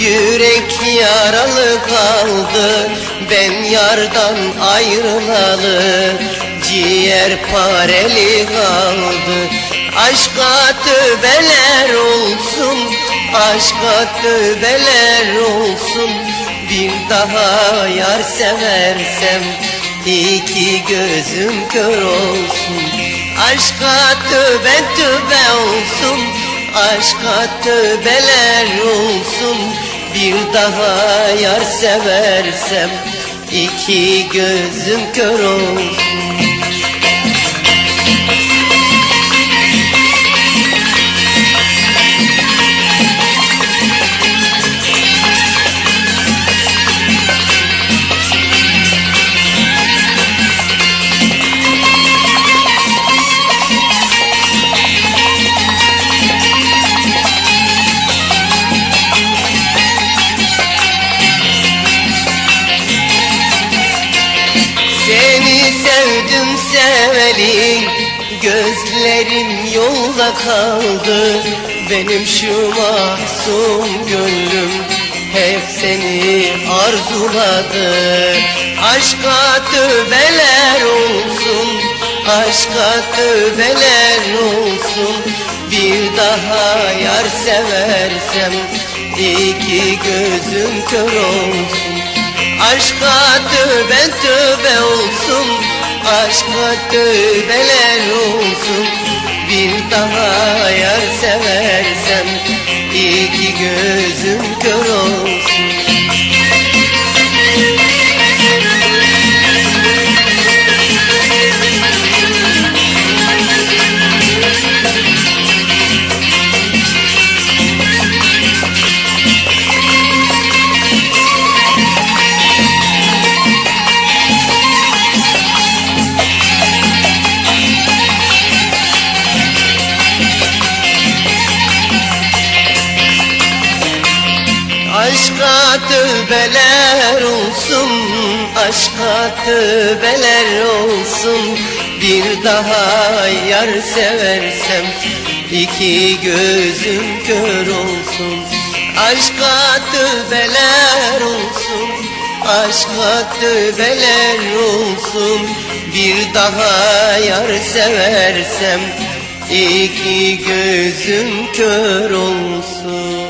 Yürek yaralı kaldı Ben yardan ayrılalı Ciğer pareli kaldı. Aşka tövbeler olsun Aşka tövbeler olsun. Bir daha yar seversem İki gözüm kör olsun. Aşka tövbe tövbe olsun Aşka tövbeler olsun Bir daha yar seversem iki gözüm kör olsun sevdim seveli Gözlerim yolda kaldı. Benim şu mahzun gönlüm Hep seni arzuladı. Aşka tövbeler olsun Aşka tövbeler olsun. Bir daha yar seversem iki gözüm kör olsun. Aşka tövbe tövbe olsun Aşka tövbeler olsun. Bir daha yar seversem iki gözüm kör Aşka tövbeler olsun Aşka tövbeler olsun. Bir daha yar seversem iki gözüm kör olsun. Aşka tövbeler olsun Aşka tövbeler olsun. Bir daha yar seversem iki gözüm kör olsun